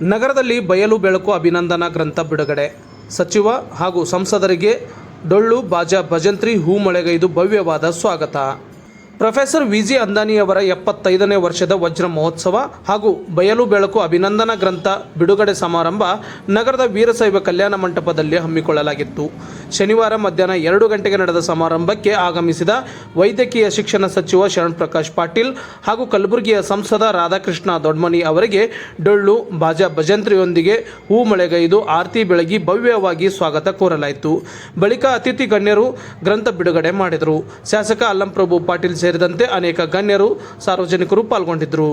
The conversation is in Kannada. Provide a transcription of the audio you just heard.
ನಗರದಲ್ಲಿ ಬಯಲು ಬೆಳಕು ಅಭಿನಂದನಾ ಗ್ರಂಥ ಬಿಡುಗಡೆ. ಸಚಿವ ಹಾಗೂ ಸಂಸದರಿಗೆ ಡೊಳ್ಳು ಬಾಜಾ ಭಜಂತ್ರಿ ಹೂ ಮಳೆಗೈದು ಭವ್ಯವಾದ ಸ್ವಾಗತ. ಪ್ರೊಫೆಸರ್ ವಿ ಜಿ ಅಂದಾನಿಯವರ ಎಪ್ಪತ್ತೈದನೇ ವರ್ಷದ ವಜ್ರ ಮಹೋತ್ಸವ ಹಾಗೂ ಬಯಲು ಬೆಳಕು ಅಭಿನಂದನಾ ಗ್ರಂಥ ಬಿಡುಗಡೆ ಸಮಾರಂಭ ನಗರದ ವೀರಶೈವ ಕಲ್ಯಾಣ ಮಂಟಪದಲ್ಲಿ ಹಮ್ಮಿಕೊಳ್ಳಲಾಗಿತ್ತು. ಶನಿವಾರ ಮಧ್ಯಾಹ್ನ ಎರಡು ಗಂಟೆಗೆ ನಡೆದ ಸಮಾರಂಭಕ್ಕೆ ಆಗಮಿಸಿದ ವೈದ್ಯಕೀಯ ಶಿಕ್ಷಣ ಸಚಿವ ಶರಣ್ ಪ್ರಕಾಶ್ ಪಾಟೀಲ್ ಹಾಗೂ ಕಲಬುರಗಿಯ ಸಂಸದ ರಾಧಾಕೃಷ್ಣ ದೊಡ್ಮನಿ ಅವರಿಗೆ ಡೊಳ್ಳು, ಬಾಜಾ ಭಜಂತ್ರಿಯೊಂದಿಗೆ ಹೂ ಮಳೆಗೈದು, ಆರತಿ ಬೆಳಗಿ ಭವ್ಯವಾಗಿ ಸ್ವಾಗತ ಕೋರಲಾಯಿತು. ಬಳಿಕ ಅತಿಥಿ ಗಣ್ಯರು ಗ್ರಂಥ ಬಿಡುಗಡೆ ಮಾಡಿದರು. ಶಾಸಕ ಅಲ್ಲಂಪ್ರಭು ಪಾಟೀಲ್ ಸೇರಿದಂತೆ ಅನೇಕ ಗಣ್ಯರು ಸಾರ್ವಜನಿಕರು ಪಾಲ್ಗೊಂಡಿದ್ದರು.